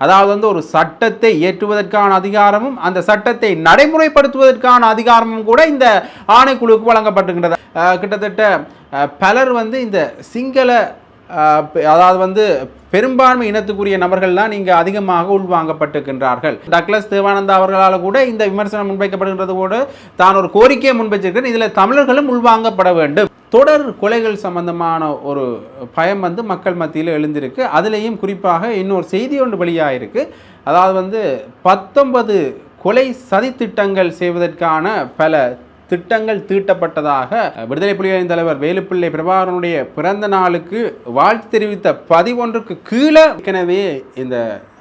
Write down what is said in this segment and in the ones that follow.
அதாவது வந்து ஒரு சட்டத்தை இயற்றுவதற்கான அதிகாரமும் அந்த சட்டத்தை நடைமுறைப்படுத்துவதற்கான அதிகாரமும் கூட இந்த ஆணைக்குழுவுக்கு வழங்கப்பட்டுகின்றது கிட்டத்தட்ட பலர் வந்து இந்த சிங்கள அதாவது வந்து பெரும்பான்மை இனத்துக்குரிய நபர்கள் தான் இங்கு அதிகமாக உள்வாங்கப்பட்டிருக்கின்றார்கள். டக்ளஸ் தேவானந்தா அவர்களால் கூட இந்த விமர்சனம் முன்வைக்கப்படுகின்றது கூட தான் ஒரு கோரிக்கையை முன்வைச்சிருக்கிறேன். இதில் தமிழர்களும் உள்வாங்கப்பட வேண்டும். தொடர் கொலைகள் சம்பந்தமான ஒரு பயம் வந்து மக்கள் மத்தியில் எழுந்திருக்கு. அதுலேயும் குறிப்பாக இன்னொரு செய்தி ஒன்று வெளியாகிருக்கு அதாவது வந்து பத்தொன்பது கொலை சதித்திட்டங்கள் செய்வதற்கான பல திட்டங்கள் தீட்டப்பட்டதாக விடுதலை புலிகளின் தலைவர் வேலுப்பிள்ளை பிரபாகரனுடைய பிறந்த நாளுக்கு வாழ்த்து தெரிவித்த பதிவொன்றுக்கு கீழே ஏற்கனவே இந்த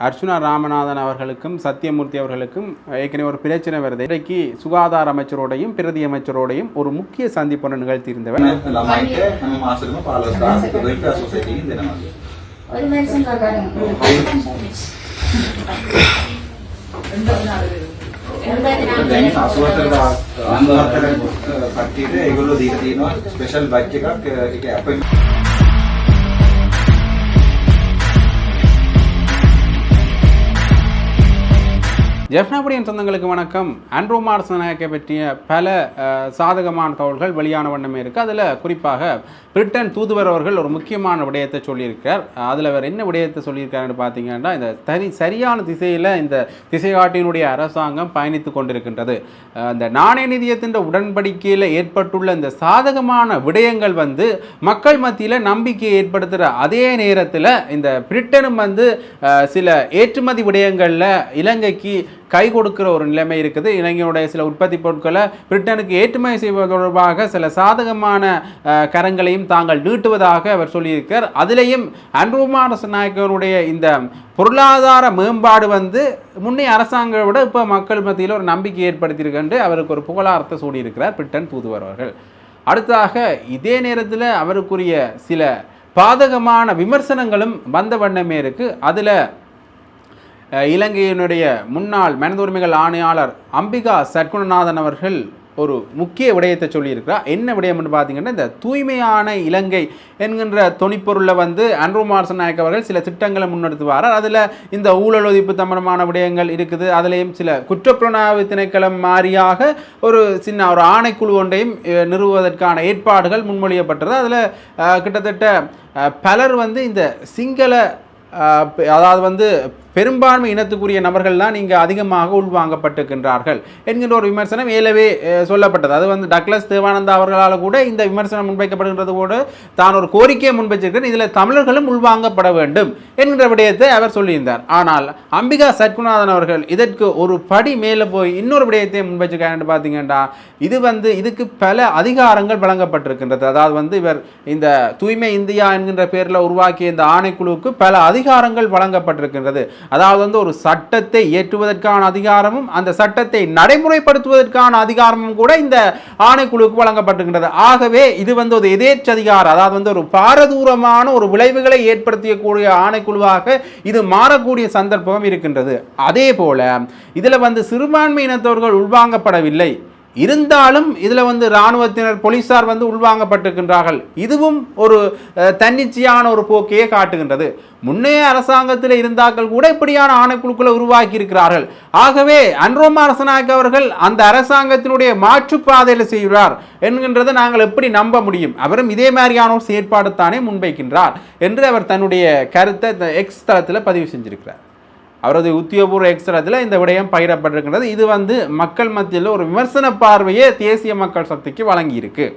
அர்ச்சுனா ராமநாதன் அவர்களுக்கும் சத்யமூர்த்தி அவர்களுக்கும் ஏற்கனவே ஒரு பிரச்சனை வருது. இன்றைக்கு சுகாதார அமைச்சரோடையும் பிரதி அமைச்சரோடையும் ஒரு முக்கிய சந்திப்பு நிகழ்த்தியிருந்தவர். ஒரு දැන් අසුවතර අන්තරක් කට්ටියට ඒගොල්ලෝ දීලා තියෙනවා ස්පෙෂල් බැච් එකක්. ඒක අපොයින්ට්මන්ට් ஜெஃப்னாபடியின் சொந்தங்களுக்கு வணக்கம். ஆண்ட்ரோ மார்சனாயக்கை பற்றிய பல சாதகமான தகவல்கள் வெளியான வண்ணமே இருக்குது அதில் குறிப்பாக பிரிட்டன் தூதுவர் அவர்கள் ஒரு முக்கியமான விடயத்தை சொல்லியிருக்கார் அதில் அவர் என்ன விடயத்தை சொல்லியிருக்காருன்னு பார்த்தீங்கன்னா இந்த சரி சரியான திசையில் இந்த திசைகாட்டியினுடைய அரசாங்கம் பயணித்து கொண்டிருக்கின்றது. அந்த இந்த நாணய நிதியத்தின் உடன்படிக்கையில் ஏற்பட்டுள்ள இந்த சாதகமான விடயங்கள் வந்து மக்கள் மத்தியில் நம்பிக்கையை ஏற்படுத்துகிற அதே நேரத்தில் இந்த பிரிட்டனும் வந்து சில ஏற்றுமதி விடயங்களில் இலங்கைக்கு கை கொடுக்கிற ஒரு நிலைமை இருக்குது. இலங்கையுடைய சில உற்பத்தி பொருட்களை பிரிட்டனுக்கு ஏற்றுமதி செய்வது தொடர்பாக சில சாதகமான கரங்களையும் தாங்கள் நீட்டுவதாக அவர் சொல்லியிருக்கார் அதிலேயும் அன்புமாரச நாயக்கருடைய இந்த பொருளாதார மேம்பாடு வந்து முன்னே அரசாங்கத்தை விட இப்போ மக்கள் மத்தியில் ஒரு நம்பிக்கை ஏற்படுத்தியிருக்கின்ற அவருக்கு ஒரு புகழாரத்தை சூடியிருக்கிறார் பிரிட்டன் தூதுவர் அவர்கள். அடுத்ததாக இதே நேரத்தில் அவருக்குரிய சில பாதகமான விமர்சனங்களும் வந்த வண்ணமே இருக்குது அதில் இலங்கையினுடைய முன்னாள் மனித உரிமைகள் ஆணையாளர் அம்பிகா சர்க்குணநாதன் அவர்கள் ஒரு முக்கிய விடயத்தை சொல்லியிருக்கிறார். என்ன விடயம்னு பார்த்தீங்கன்னா இந்த தூய்மையான இலங்கை என்கின்ற தொனிப்பொருளில் வந்து அன்ரோ மார்சன் நாயக் அவர்கள் சில திட்டங்களை முன்னெடுத்துவார் அதில் இந்த ஊழல் ஒழிப்பு சம்பந்தமான விடயங்கள் இருக்குது. அதுலேயும் சில குற்றப்புலனாய்வு திணைக்களம் மாறியாக ஒரு சின்ன ஒரு ஆணைக்குழு ஒன்றையும் நிறுவுவதற்கான ஏற்பாடுகள் முன்மொழியப்பட்டது. அதில் கிட்டத்தட்ட பலர் வந்து இந்த சிங்கள அதாவது வந்து பெரும்பான்மை இனத்துக்குரிய நபர்கள் தான் இங்கே அதிகமாக உள்வாங்கப்பட்டிருக்கின்றார்கள் என்கின்ற ஒரு விமர்சனம் ஏலவே சொல்லப்பட்டது. அது வந்து டக்ளஸ் தேவானந்தா அவர்களால் கூட இந்த விமர்சனம் முன்வைக்கப்படுகின்றது கூட தான் ஒரு கோரிக்கையை முன்வைச்சிருக்கிறேன். இதில் தமிழர்களும் உள்வாங்கப்பட வேண்டும் என்கின்ற விடயத்தை அவர் சொல்லியிருந்தார். ஆனால் அம்பிகா சத்குநாதன் அவர்கள் இதற்கு ஒரு படி மேலே போய் இன்னொரு விடயத்தை முன்வச்சிருக்காருன்னு பார்த்தீங்கன்னா இது வந்து இதுக்கு பல அதிகாரங்கள் வழங்கப்பட்டிருக்கின்றது. அதாவது வந்து இவர் இந்த தூய்மை இந்தியா என்கின்ற பேரில் உருவாக்கிய இந்த ஆணைக்குழுவுக்கு பல அதிகாரங்கள் வழங்கப்பட்டிருக்கின்றது. அதாவது வந்து ஒரு சட்டத்தை இயற்றுவதற்கான அதிகாரமும் அந்த சட்டத்தை நடைமுறைப்படுத்துவதற்கான அதிகாரமும் கூட இந்த ஆணைக்குழுவுக்கு வழங்கப்பட்டிருக்கின்றது. ஆகவே இது வந்து ஒரு எதேச்சதிகாரம். அதாவது வந்து ஒரு பாரதூரமான ஒரு விளைவுகளை ஏற்படுத்தக்கூடிய ஆணைக்குழுவாக இது மாறக்கூடிய சந்தர்ப்பம் இருக்கின்றது. அதே போல இதில் வந்து சிறுபான்மை இனத்தவர்கள் உள்வாங்கப்படவில்லை. இருந்தாலும் இதில் வந்து இராணுவத்தினர் போலீசார் வந்து உள்வாங்கப்பட்டிருக்கின்றார்கள். இதுவும் ஒரு தன்னிச்சையான ஒரு போக்கையே காட்டுகின்றது. முன்னைய அரசாங்கத்தில் இருந்தார்கள் கூட இப்படியான ஆணைக்குழுக்களை உருவாக்கி இருக்கிறார்கள் ஆகவே அன்ரோமா அரசநாயக் அவர்கள் அந்த அரசாங்கத்தினுடைய மாற்றுப்பாதையில் செய்கிறார் என்கின்றதை நாங்கள் எப்படி நம்ப முடியும்? அவரும் இதே மாதிரியான ஒரு செயற்பாடு தானே முன்வைக்கின்றார் என்று அவர் தன்னுடைய கருத்தை எக்ஸ் தளத்தில் பதிவு செஞ்சிருக்கிறார். அவரது உத்தியோகபூர்வ எக்ஸ்தலத்தில் இந்த விடயம் பகிரப்பட்டிருக்கின்றது. இது வந்து மக்கள் மத்தியில் ஒரு விமர்சன பார்வையை தேசிய மக்கள் சக்திக்கு வழங்கியிருக்கு.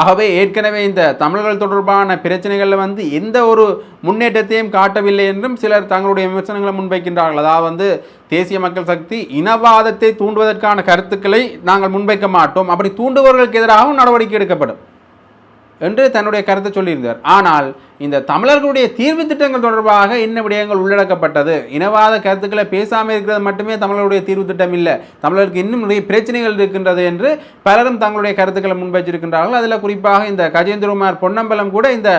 ஆகவே ஏற்கனவே இந்த தமிழர்கள் தொடர்பான பிரச்சனைகளில் வந்து எந்த ஒரு முன்னேற்றத்தையும் காட்டவில்லை என்றும் சிலர் தங்களுடைய விமர்சனங்களை முன்வைக்கின்றார்கள். அதாவது வந்து தேசிய மக்கள் சக்தி இனவாதத்தை தூண்டுவதற்கான கருத்துக்களை நாங்கள் முன்வைக்க மாட்டோம். அப்படி தூண்டுபவர்களுக்கு எதிராகவும் நடவடிக்கை எடுக்கப்படும். என்று தன்னுடைய கருத்தை சொல்லியிருந்தார். ஆனால் இந்த தமிழர்களுடைய தீர்வு திட்டங்கள் தொடர்பாக என்ன விடயங்கள் உள்ளடக்கப்பட்டது. இனவாத கருத்துக்களை பேசாமல் இருக்கிறது மட்டுமே தமிழர்களுடைய தீர்வு திட்டம் இல்லை. தமிழருக்கு இன்னும் நிறைய பிரச்சனைகள் இருக்கின்றது என்று பலரும் தங்களுடைய கருத்துக்களை முன்வைச்சிருக்கின்றார்கள் அதில் குறிப்பாக இந்த கஜேந்திரகுமார் பொன்னம்பலம் கூட இந்த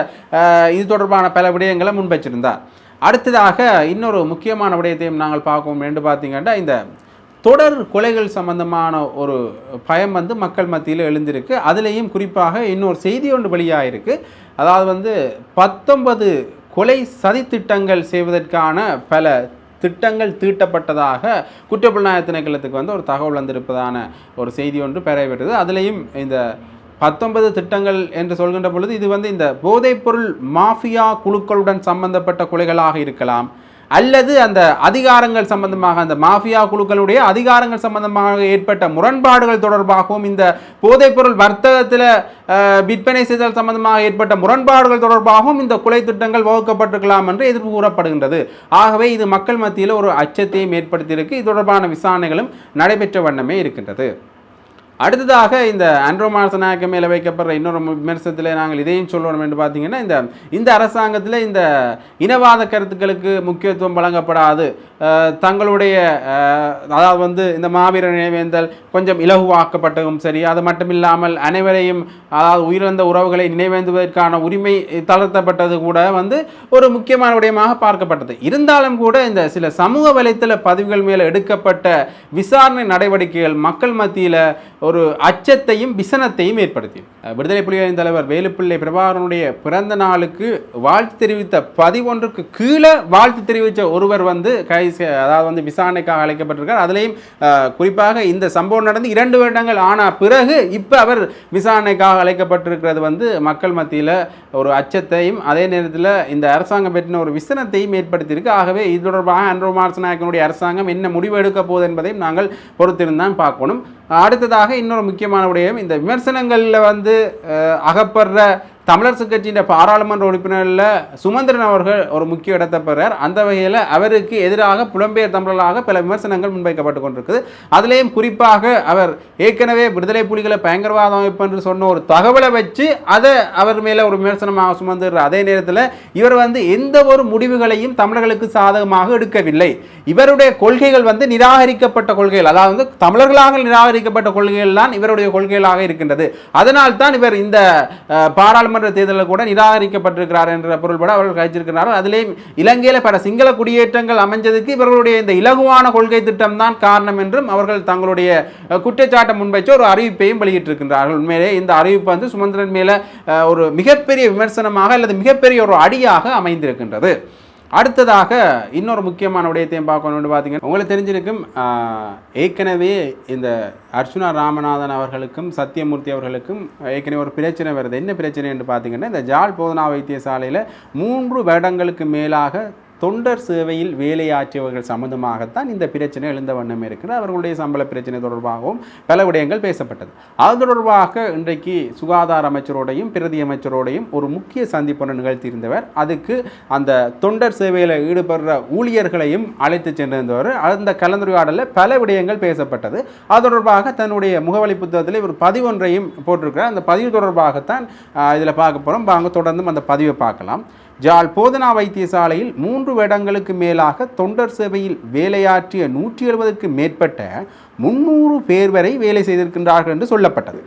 இது தொடர்பான பல விடயங்களை முன்வைச்சிருந்தார். அடுத்ததாக இன்னொரு முக்கியமான விடயத்தையும் நாங்கள் பார்ப்போம். என்று பார்த்தீங்கன்னா இந்த தொடர் கொலைகள் சம்பந்தமான ஒரு பயம் வந்து மக்கள் மத்தியில் எழுந்திருக்கு. அதுலேயும் குறிப்பாக இன்னொரு செய்தி ஒன்று வெளியாகிருக்கு அதாவது வந்து பத்தொன்பது கொலை சதித்திட்டங்கள் செய்வதற்கான பல திட்டங்கள் தீட்டப்பட்டதாக குற்றப்புலனாய திணைக்களத்துக்கு வந்து ஒரு தகவல் வந்திருப்பதான ஒரு செய்தி ஒன்று பெறப்பட்டது அதுலேயும் இந்த பத்தொன்பது திட்டங்கள் என்று சொல்கின்ற பொழுது இது வந்து இந்த போதைப்பொருள் மாஃபியா குழுக்களுடன் சம்பந்தப்பட்ட கொலைகளாக இருக்கலாம். அல்லது அந்த அதிகாரங்கள் சம்பந்தமாக அந்த மாஃபியா குழுக்களுடைய அதிகாரங்கள் சம்பந்தமாக ஏற்பட்ட முரண்பாடுகள் தொடர்பாகவும் இந்த போதைப்பொருள் வர்த்தகத்தில் விற்பனை செய்தல் சம்பந்தமாக ஏற்பட்ட முரண்பாடுகள் தொடர்பாகவும் இந்த கொலை திட்டங்கள் வகுக்கப்பட்டிருக்கலாம் என்று எதிர்ப்பு கூறப்படுகின்றது. ஆகவே இது மக்கள் மத்தியில் ஒரு அச்சத்தையும் ஏற்படுத்தியிருக்கு. இது தொடர்பான விசாரணைகளும் நடைபெற்ற வண்ணமே இருக்கின்றது. அடுத்ததாக இந்த ஆண்ட்ரோ மார்சனாக்க மேலே வைக்கப்படுற இன்னொரு விமர்சனத்தில் நாங்கள் இதையும் சொல்லணும் என்று பார்த்தீங்கன்னா இந்த இந்த அரசாங்கத்தில் இந்த இனவாத கருத்துக்களுக்கு முக்கியத்துவம் வழங்கப்படாது. தங்களுடைய அதாவது வந்து இந்த மாவீர நினைவேந்தல் கொஞ்சம் இலகுவாக்கப்பட்டதும் சரி அது மட்டும் இல்லாமல் அனைவரையும் அதாவது உயிரிழந்த உறவுகளை நினைவேந்துவதற்கான உரிமை தளர்த்தப்பட்டது கூட வந்து ஒரு முக்கியமான விடயமாக பார்க்கப்பட்டது. இருந்தாலும் கூட இந்த சில சமூக வலைத்தள பதிவுகள் மேலே எடுக்கப்பட்ட விசாரணை நடவடிக்கைகள் மக்கள் மத்தியில் ஒரு அச்சத்தையும் விசனத்தையும் ஏற்படுத்தி விடுதலை புலிகளின் தலைவர் வேலுப்பிள்ளை பிரபாகரனுடைய பிறந்த நாளுக்கு வாழ்த்து தெரிவித்த பதிவொன்றுக்கு கீழே வாழ்த்து தெரிவித்த ஒருவர் வந்து கை அதாவது வந்து விசாரணைக்காக அழைக்கப்பட்டிருக்கார். அதுலேயும் குறிப்பாக இந்த சம்பவம் நடந்து இரண்டு வருடங்கள் ஆன பிறகு இப்போ அவர் விசாரணைக்காக அழைக்கப்பட்டிருக்கிறது வந்து மக்கள் மத்தியில் ஒரு அச்சத்தையும் அதே நேரத்தில் இந்த அரசாங்கம் பெற்றின ஒரு விசனத்தையும் ஏற்படுத்தியிருக்கு. ஆகவே இது தொடர்பாக அன்ரோ மார்சநாயக்கனுடைய அரசாங்கம் என்ன முடிவு எடுக்க போகுது என்பதையும் நாங்கள் பொறுத்திருந்தான் பார்க்கணும். அடுத்ததாக இன்னொரு முக்கியமான விடயம் இந்த விமர்சனங்களில் வந்து அகப்படுற தமிழரசு கட்சியின் பாராளுமன்ற உறுப்பினரில் சுமந்திரன் அவர்கள் ஒரு முக்கிய இடத்தை பெறார் அந்த வகையில் அவருக்கு எதிராக புலம்பெயர் தமிழர்களாக பல விமர்சனங்கள் முன்வைக்கப்பட்டு கொண்டிருக்குது. அதுலேயும் குறிப்பாக அவர் ஏற்கனவே விடுதலை புலிகளை பயங்கரவாத அமைப்பு என்று சொன்ன ஒரு தகவலை வச்சு அதை அவர் மேலே ஒரு விமர்சனமாக சுமந்துடுற அதே நேரத்தில் இவர் வந்து எந்த ஒரு முடிவுகளையும் தமிழர்களுக்கு சாதகமாக எடுக்கவில்லை. இவருடைய கொள்கைகள் வந்து நிராகரிக்கப்பட்ட கொள்கைகள் அதாவது தமிழர்களாக நிராகரிக்கப்பட்ட கொள்கைகள் தான் இவருடைய கொள்கைகளாக இருக்கின்றது. அதனால் தான் இவர் இந்த பாராளுமன்ற பாராளுமன்ற தேர்தலில் கூட நிராகரிக்கப்பட்டிருக்கிறார் என்ற பொருள்பட அவர்கள் கழிச்சிருக்கிறார்கள். அதிலே இலங்கையில் பல சிங்கள குடியேற்றங்கள் அமைஞ்சதுக்கு இவர்களுடைய இந்த இலகுவான கொள்கை திட்டம் தான் காரணம் என்றும் அவர்கள் தங்களுடைய குற்றச்சாட்டை முன்வைச்சு ஒரு அறிவிப்பையும் வெளியிட்டிருக்கின்றார்கள். உண்மையிலே இந்த அறிவிப்பு வந்து சுமந்திரன் மேலே ஒரு மிகப்பெரிய விமர்சனமாக அல்லது மிகப்பெரிய ஒரு அடியாக அமைந்திருக்கின்றது. அடுத்ததாக இன்னொரு முக்கியமான விடயத்தையும் பார்க்கணும்னு பார்த்தீங்கன்னா உங்களுக்கு தெரிஞ்சிருக்கும் ஏற்கனவே இந்த அர்ச்சுனா ராமநாதன் அவர்களுக்கும் சத்தியமூர்த்தி அவர்களுக்கும் ஏற்கனவே ஒரு பிரச்சனை வருது. என்ன பிரச்சனை என்று பார்த்தீங்கன்னா இந்த ஜாழ் போதனா வைத்தியசாலையில் மூன்று வருடங்களுக்கு மேலாக தொண்டர் சேவையில் வேலையாற்றியவர்கள் சம்பந்தமாகத்தான் இந்த பிரச்சனை எழுந்த வண்ணம் இருக்கிறது. அவர்களுடைய சம்பள பிரச்சனை தொடர்பாகவும் பல விடயங்கள் பேசப்பட்டது. அது தொடர்பாக இன்றைக்கு சுகாதார அமைச்சரோடையும் பிரதி அமைச்சரோடையும் ஒரு முக்கிய சந்திப்பு நிகழ்த்தியிருந்தவர். அதுக்கு அந்த தொண்டர் சேவையில் ஈடுபடுற ஊழியர்களையும் அழைத்து சென்றிருந்தவர். அந்த கலந்துரையாடலில் பல விடயங்கள் பேசப்பட்டது. அது தொடர்பாக தன்னுடைய முகவலி புத்தகத்தில் ஒரு பதிவொன்றையும் போட்டிருக்கிறார். அந்த பதிவு தொடர்பாகத்தான் இதில் பார்க்க போகிறோம் வாங்க தொடர்ந்தும் அந்த பதிவை பார்க்கலாம். ஜாழ் போதனா வைத்தியசாலையில் மூன்று வருடங்களுக்கு மேலாக தொண்டர் சேவையில் வேலையாற்றிய நூற்றி எழுபதுக்கு மேற்பட்ட முன்னூறு பேர் வரை வேலை செய்திருக்கின்றார்கள் என்று சொல்லப்பட்டது.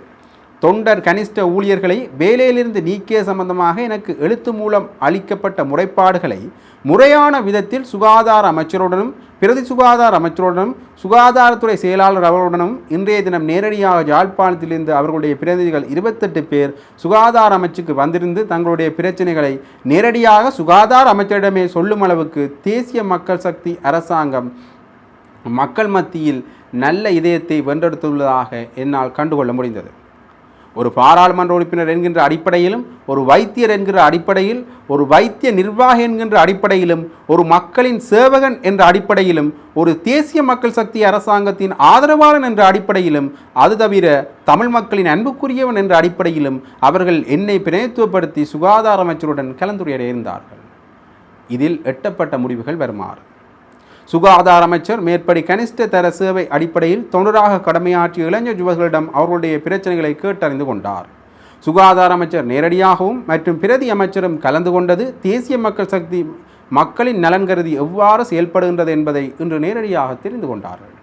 தொண்டர் கனிஷ்ட ஊழியர்களை வேலையிலிருந்து நீக்கிய சம்பந்தமாக எனக்கு எழுத்து மூலம் அளிக்கப்பட்ட முறைப்பாடுகளை முறையான விதத்தில் சுகாதார அமைச்சருடனும் பிரதி சுகாதார அமைச்சருடனும் சுகாதாரத்துறை செயலாளர் அவர்களுடனும் இன்றைய தினம் நேரடியாக யாழ்ப்பாணத்திலிருந்து அவர்களுடைய பிரதிநிதிகள் இருபத்தெட்டு பேர் சுகாதார அமைச்சுக்கு வந்திருந்து தங்களுடைய பிரச்சனைகளை நேரடியாக சுகாதார அமைச்சரிடமே சொல்லும் அளவுக்கு தேசிய மக்கள் சக்தி அரசாங்கம் மக்கள் மத்தியில் நல்ல இதயத்தை வென்றெடுத்துள்ளதாக என்னால் கண்டுகொள்ள முடிந்தது. ஒரு பாராளுமன்ற உறுப்பினர் என்கின்ற அடிப்படையிலும் ஒரு வைத்தியர் என்கிற அடிப்படையில் ஒரு வைத்திய நிர்வாகி என்கின்ற அடிப்படையிலும் ஒரு மக்களின் சேவகன் என்ற அடிப்படையிலும் ஒரு தேசிய மக்கள் சக்தி அரசாங்கத்தின் ஆதரவாளன் என்ற அடிப்படையிலும் அது தவிர தமிழ் மக்களின் அன்புக்குரியவன் என்ற அடிப்படையிலும் அவர்கள் என்னை பிணைத்துவப்படுத்தி சுகாதார அமைச்சருடன் கலந்துரையாட இருந்தார்கள். இதில் எட்டப்பட்ட முடிவுகள் வருமாறு. சுகாதார அமைச்சர் மேற்படி கனிஷ்ட தர சேவை அடிப்படையில் தொண்டராக கடமையாற்றிய இளைஞர் யுவர்களிடம் அவர்களுடைய பிரச்சனைகளை கேட்டறிந்து கொண்டார். சுகாதார அமைச்சர் நேரடியாகவும் மற்றும் பிரதி அமைச்சரும் கலந்து கொண்டது தேசிய மக்கள் சக்தி மக்களின் நலன் கருதி எவ்வாறு செயல்படுகின்றது என்பதை இன்று நேரடியாக தெரிந்து கொண்டார்கள்.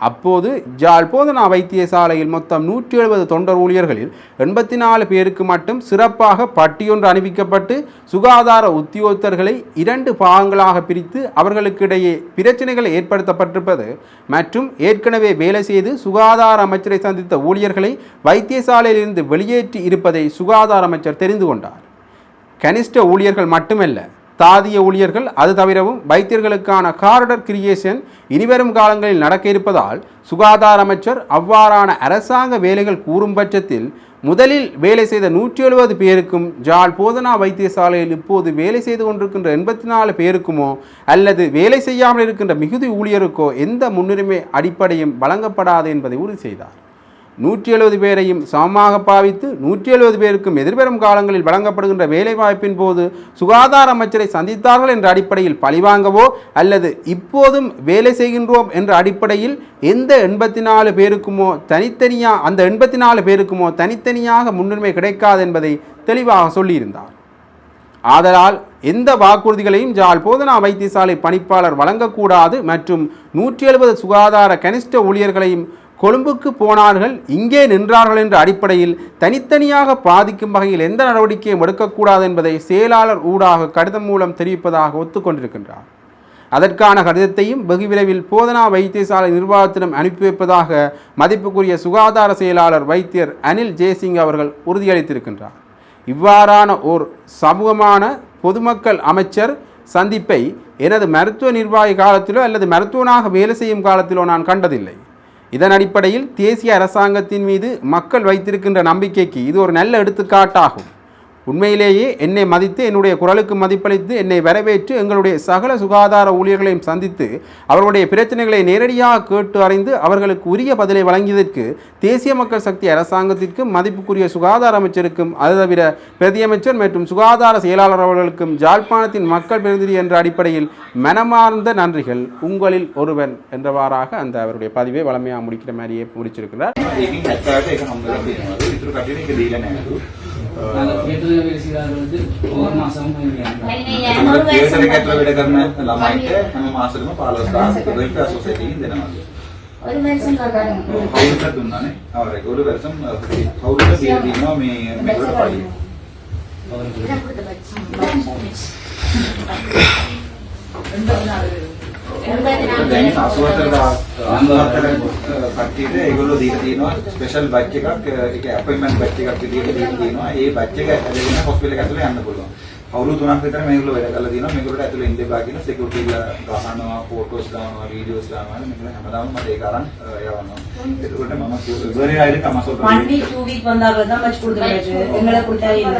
அப்போது ஜால் போதனா வைத்தியசாலையில் மொத்தம் நூற்றி எழுபது தொண்டர் ஊழியர்களில் எண்பத்தி நாலு பேருக்கு மட்டும் சிறப்பாக பட்டியொன்று அணிவிக்கப்பட்டு சுகாதார உத்தியோகத்தர்களை இரண்டு பாகங்களாக பிரித்து அவர்களுக்கிடையே பிரச்சனைகள் ஏற்படுத்தப்பட்டிருப்பது மற்றும் ஏற்கனவே வேலை செய்து சுகாதார அமைச்சரை சந்தித்த ஊழியர்களை வைத்தியசாலையிலிருந்து வெளியேற்றி இருப்பதை சுகாதார அமைச்சர் தெரிந்து கொண்டார். கனிஷ்ட ஊழியர்கள் மட்டுமல்ல தாதிய ஊழியர்கள் அது தவிரவும் வைத்தியர்களுக்கான காரிடர் கிரியேஷன் இனிவரும் காலங்களில் நடக்க இருப்பதால் சுகாதார அமைச்சர் அவ்வாறான அரசாங்க வேலைகள் கூறும் பட்சத்தில் முதலில் வேலை செய்த நூற்றி எழுபது பேருக்கும் ஜால் போதனா வைத்தியசாலையில் இப்போது வேலை செய்து கொண்டிருக்கின்ற எண்பத்தி நாலு பேருக்குமோ அல்லது வேலை செய்யாமல் இருக்கின்ற மிகுதி ஊழியருக்கோ எந்த முன்னுரிமை அடிப்படையும் வழங்கப்படாது என்பதை உறுதி செய்தார். நூற்றி எழுபது பேரையும் சமமாக பாவித்து நூற்றி எழுபது பேருக்கும் எதிர்வரும் காலங்களில் வழங்கப்படுகின்ற வேலைவாய்ப்பின் போது சுகாதார அமைச்சரை சந்தித்தார்கள் என்ற அடிப்படையில் பழிவாங்கவோ அல்லது இப்போதும் வேலை செய்கின்றோம் என்ற அடிப்படையில் எந்த எண்பத்தி நாலு பேருக்குமோ தனித்தனியாக அந்த எண்பத்தி நாலு பேருக்குமோ தனித்தனியாக முன்னுரிமை கிடைக்காது என்பதை தெளிவாக சொல்லியிருந்தார். ஆதலால் எந்த வாக்குறுதிகளையும் ஜால் போதனா வைத்தியசாலை பணிப்பாளர் வழங்கக்கூடாது மற்றும் நூற்றி எழுபது சுகாதார கனிஷ்ட ஊழியர்களையும் கொழும்புக்கு போனார்கள் இங்கே நின்றார்கள் என்ற அடிப்படையில் தனித்தனியாக பாதிக்கும் வகையில் எந்த நடவடிக்கையும் எடுக்கக்கூடாது என்பதை செயலாளர் ஊடாக கடிதம் மூலம் தெரிவிப்பதாக ஒத்துக்கொண்டிருக்கின்றார். அதற்கான கடிதத்தையும் வெகு விரைவில் போதனா வைத்தியசாலை நிர்வாகத்திடம் அனுப்பி வைப்பதாக மதிப்புக்குரிய சுகாதார செயலாளர் வைத்தியர் அனில் ஜெயசிங் அவர்கள் உறுதியளித்திருக்கின்றார். இவ்வாறான ஓர் சமூகமான பொதுமக்கள் அமைச்சர் சந்திப்பை எனது மருத்துவ நிர்வாகி காலத்திலோ அல்லது மருத்துவனாக வேலை செய்யும் காலத்திலோ நான் கண்டதில்லை. இதன் அடிப்படையில் தேசிய அரசாங்கத்தின் மீது மக்கள் வைத்திருக்கின்ற நம்பிக்கைக்கு இது ஒரு நல்ல எடுத்துக்காட்டாகும். உண்மையிலேயே என்னை மதித்து என்னுடைய குரலுக்கு மதிப்பளித்து என்னை வரவேற்று எங்களுடைய சகல சுகாதார ஊழியர்களையும் சந்தித்து அவர்களுடைய பிரச்சனைகளை நேரடியாக கேட்டு அறிந்து அவர்களுக்கு உரிய பதிலை வழங்கியதற்கு தேசிய மக்கள் சக்தி அரசாங்கத்திற்கும் மதிப்புக்குரிய சுகாதார அமைச்சருக்கும் அது தவிர பிரதியமைச்சர் மற்றும் சுகாதார செயலாளர் அவர்களுக்கும் ஜாழ்ப்பாணத்தின் மக்கள் பிரதிநிதி என்ற அடிப்படையில் மனமார்ந்த நன்றிகள். உங்களில் ஒருவன் என்றவாறாக அந்த அவருடைய பதிவை வளமையாக முடிக்கிற மாதிரியே முடிச்சிருக்கிறார். ഒരു മനുഷ്യൻ കക്കാനും ഒരു വർഷം രണ്ടാമത് රෙගුලර් වෙර්සන් කවුරුත් දීලා තියෙනවා මේ මේකට පඩි. දැන් 84 කට්ටියට ඒගොල්ලෝ දීලා තියෙනවා ස්පෙෂල් බැච් එකක් ඒක අපොයින්ට්මන්ට් බැච් එකක් විදිහට දීලා තියෙනවා. ඒ බැච් එක ඇදගෙන හොස්පිටල් එක ඇතුලේ යන්න පුළුවන්. අවුරුදු තුනක් විතර මේගොල්ලෝ වැඩ කරලා තියෙනවා. මේගොල්ලෝ ඇතුලේ ඉන්න එපා කියන සිකියුරිටි ගහනවා, ෆෝටෝස් දානවා, වීඩියෝස් දානවා. මේගොල්ලෝ හැමදාම මට ඒක අරන් යවනවා. එතකොට මම ඉවරේ ආයෙත් කමසොත් ஒன் வீக் டூ வீக் வந்தார்கள் தான் பச்சு கொடுத்துருக்காச்சு எங்களை கொடுத்தாரு இல்ல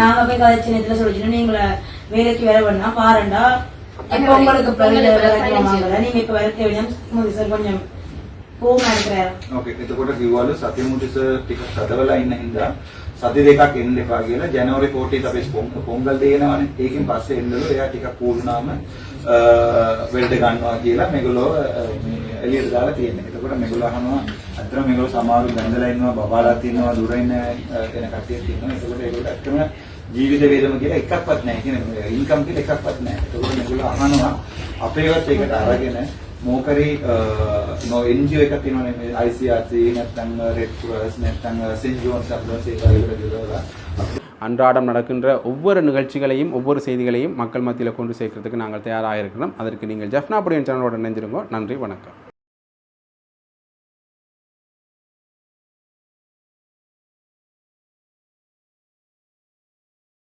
நாங்க போய் கதைச்சு நேரத்துல சொல்லிச்சுன்னா நீங்களை வேலைக்கு வேலை பண்ணா பாருண்டா இப்ப உங்களுக்கு வாங்கல நீங்க இப்ப வேற தேவையான மோதி சார் கொஞ்சம் கோவமா இருக்கிறாரு ඕකේ එතකොට කිව්වලු සති මුටිස ටිකක් හදවලා ඉන්න හින්දා සති දෙකක් එන්න එපා කියලා ජනවාරි 14 අපි පොංගල් දෙනවනේ ඒකෙන් පස්සේ එන්නලු එයා ටිකක් කූල්ුනාම වෙල්ඩ ගන්නවා කියලා මේගොල්ලෝ අ, මේ එළියට දාලා තියෙනවා. එතකොට මේගොල්ලෝ අහනවා අතන මේගොල්ලෝ සමාරු බැඳලා ඉන්නවා බබාලා තියෙනවා දුර ඉන්න අ, එන කට්ටියක් ඉන්නවා. එතකොට ඒගොල්ලෝ ඇත්තම ජීවිත වේදම කියලා එකක්වත් නැහැ කියන්නේ ඉන්කම් කියලා එකක්වත් නැහැ. ඒකෝට මේගොල්ලෝ අහනවා අපේවත් ඒකට අරගෙන මොකරි නෝ NGO එකක් තියෙනවානේ මේ ICRC නැත්නම් Red Cross නැත්නම් St John's Ambulance ඒවා அன்றாடம் நடக்கின்ற ஒவ்வொரு நிகழ்ச்சிகளையும் ஒவ்வொரு செய்திகளையும் மக்கள் மத்தியில் கொண்டு சேர்க்கறதுக்கு நாங்கள் தயாராக இருக்கிறோம் அதற்கு நீங்கள் ஜஃப்னா புடியன் சேனலோட இணைஞ்சிருங்க நன்றி வணக்கம்